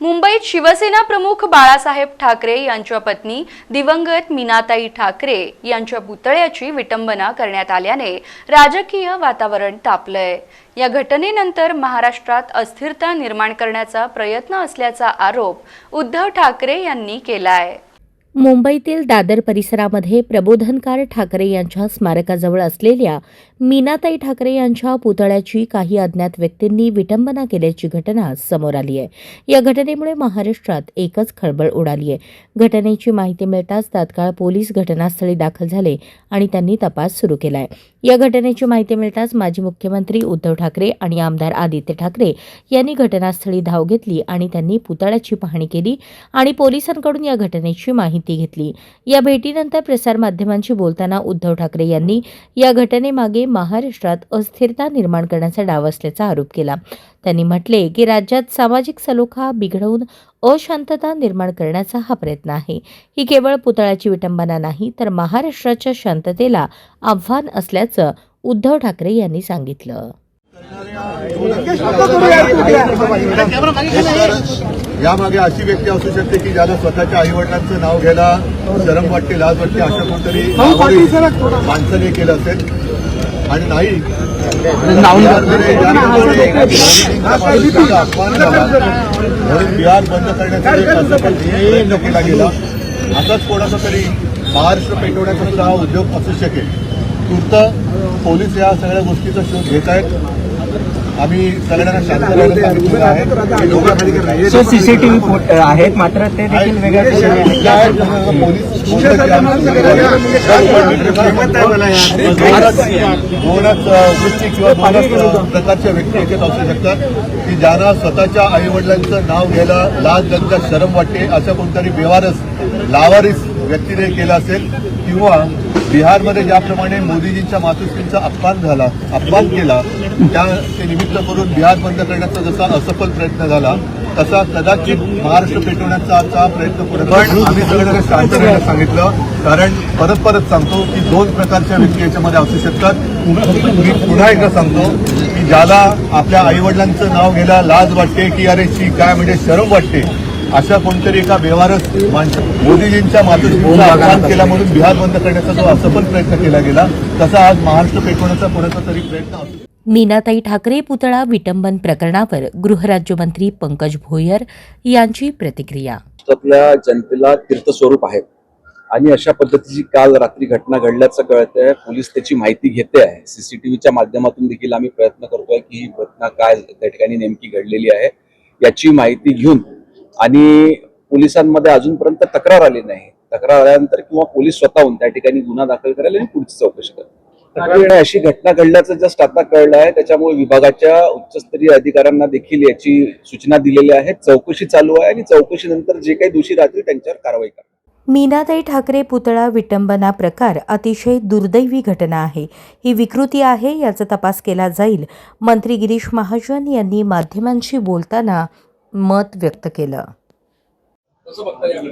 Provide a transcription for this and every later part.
मुंबईत शिवसेना प्रमुख बाळासाहेब ठाकरे यांच्या पत्नी दिवंगत मीनाताई ठाकरे यांच्या पुतळ्याची विटंबना करण्यात आल्याने राजकीय वातावरण तापलंय. या घटनेनंतर महाराष्ट्रात अस्थिरता निर्माण करण्याचा प्रयत्न असल्याचा आरोप उद्धव ठाकरे यांनी केलाय. मुंबईतील दादर परिसरामध्ये प्रबोधनकार ठाकरे यांच्या स्मारकाजवळ असलेल्या मीनाताई ठाकरे यांच्या पुतळ्याची काही अज्ञात व्यक्तींनी विटंबना केल्याची घटना समोर आली आहे. या घटनेमुळे महाराष्ट्रात एकच खळबळ उडाली आहे. घटनेची माहिती मिळताच तात्काळ पोलीस घटनास्थळी दाखल झाले आणि त्यांनी तपास सुरू केला आहे या घटनेची माहिती मिळताच माजी मुख्यमंत्री उद्धव ठाकरे आणि आमदार आदित्य ठाकरे यांनी घटनास्थळी धाव घेतली आणि त्यांनी पुतळ्याची पाहणी केली आणि पोलिसांकडून या घटनेची माहिती घेतली. या भेटीनंतर प्रसारमाध्यमांशी बोलताना उद्धव ठाकरे यांनी या घटनेमागे महाराष्ट्रात अस्थिरता निर्माण करण्याचा डाव असल्याचा आरोप केला. त्यांनी म्हटले की राज्यात सामाजिक सलोखा बिघडवून अशांतता निर्माण करण्याचा हा प्रयत्न आहे. ही केवळ पुतळ्याची विटंबना नाही तर महाराष्ट्राच्या शांततेला आव्हान असल्याचं उद्धव ठाकरे यांनी सांगितलं. यामागे अशी व्यक्ती असू शकते की ज्याला स्वतःच्या आई वडिलांचं नाव घ्यायला शरम वाटते लाज वाटते अशा कोणतरी माणसाने केलं असेल. आणि नाही. म्हणून बिहार बंद करण्यासाठी एक असफल प्रयत्न केला गेला. असाच कोणाचा तरी महाराष्ट्र पेटवण्याचा सुद्धा हा उद्योग असू शकेल. तूर्त पोलीस या सगळ्या गोष्टीचा शोध घेत आहेत आम्ही सगळ्यांना शांत हे सीसीटीव्ही फुट आहेत मात्र ते देखील दोनच वृत्ती किंवा दोनच प्रकारच्या व्यक्ती याच्यात असू शकतात की ज्यांना स्वतःच्या आई वडिलांचं नाव घ्यायला लाज लज्जा शरम वाटते अशा कोणतरी बेवारस लावारिस व्यक्तीने केलं असेल किंवा बिहारमध्ये ज्याप्रमाणे मोदीजींच्या मातोश्रींचा अपमान झाला अपमान केला त्या ते निमित्त करून बिहार बंद करण्याचा जसा असफल प्रयत्न झाला तसा कदाचित महाराष्ट्र पेटवण्याचा प्रयत्न करत आम्ही सगळ्यांना शांत राहायला सांगितलं. कारण परत परत सांगतो की दोन प्रकारच्या व्यक्ती याच्यामध्ये असू शकतात. मी पुन्हा एकदा सांगतो की ज्याला आपल्या आईवडिलांचं नाव घ्यायला लाज वाटते की अरे शी काय म्हणजे शरम वाटते अशा कोणतरी एका व्यवहारच मोदीजींच्या मातोश्रीचा अपमान केला म्हणून बिहार बंद करण्याचा जो असफल प्रयत्न केला गेला. तसा आज महाराष्ट्र पेटवण्याचा कोणाचा तरी प्रयत्न मीनाताई ठाकरे पुतळा विटंबन प्रकरणावर गृहराज्यमंत्री पंकज भोयर यांची प्रतिक्रिया. महाराष्ट्रातल्या जनतेला तीर्थस्वरूप आहे. आणि अशा पद्धतीची काल रात्री घटना घडल्याचं कळत आहे पोलीस त्याची माहिती घेते आहे. सीसीटीव्हीच्या माध्यमातून देखील आम्ही प्रयत्न करतोय की ही घटना काय त्या ठिकाणी नेमकी घडलेली आहे याची माहिती घेऊन आणि पोलिसांमध्ये अजूनपर्यंत तक्रार आली नाही. तक्रार आल्यानंतर किंवा पोलीस स्वतःहून त्या ठिकाणी गुन्हा दाखल करायला आणि पुढची चौकशी करेल म्हणजे अशी घटना घडल्याचं जस्ट आता कळलं आहे त्याच्यामुळे विभागाच्या उच्चस्तरीय अधिकाऱ्यांना देखील याची सूचना दिलेल्या आहेत चौकशी चालू आहे आणि चौकशीनंतर जे काही दोषी राहतील त्यांच्यावर कारवाई करा मीनाताई ठाकरे पुतळा विटंबना प्रकार अतिशय दुर्दैवी घटना आहे. ही विकृती आहे याचा तपास केला जाईल. मंत्री गिरीश महाजन यांनी माध्यमांशी बोलताना मत व्यक्त केलं.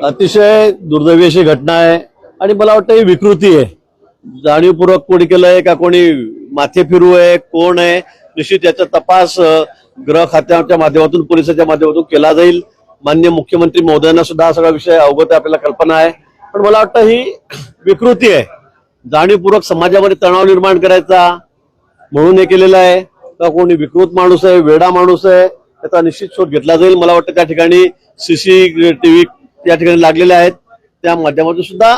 अतिशय दुर्दैवी अशी घटना आहे आणि मला वाटतं ही विकृती आहे. जाणीवपूर्वक कोणी केलंय का कोणी माथे फिरू आहे कोण आहे निश्चित याचा तपास गृह खात्याच्या माध्यमातून पोलिसाच्या माध्यमातून केला जाईल. मान्य मुख्यमंत्री महोदयांना सुद्धा हा सगळा विषय अवगत आहे आपल्याला कल्पना आहे. पण मला वाटतं ही विकृती आहे. जाणीवपूर्वक समाजामध्ये तणाव निर्माण करायचा म्हणून हे केलेलं आहे. का कोणी विकृत माणूस आहे वेडा माणूस आहे त्याचा निश्चित शोध घेतला जाईल. मला वाटतं त्या ठिकाणी सीसीटीव्ही त्या ठिकाणी लागलेल्या आहेत. त्या माध्यमातून सुद्धा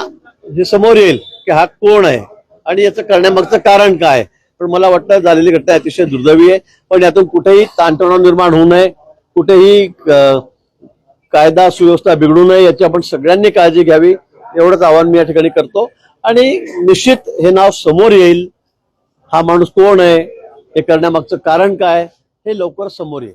हे समोर येईल की हा कोण आहे आणि याचं करण्यामागचं कारण काय. पण मला वाटतं झालेली घटना अतिशय दुर्दैवी आहे. पण यातून कुठेही ताणतणाव निर्माण होऊ नये. कुठेही कायदा सुव्यवस्था बिघडू नये याची आपण सगळ्यांनी काळजी घ्यावी. एवढंच आव्हान मी या ठिकाणी करतो. आणि निश्चित हे नाव समोर येईल. हा माणूस कोण आहे? हे करण्यामागचं कारण काय? हे लवकर समोर येईल.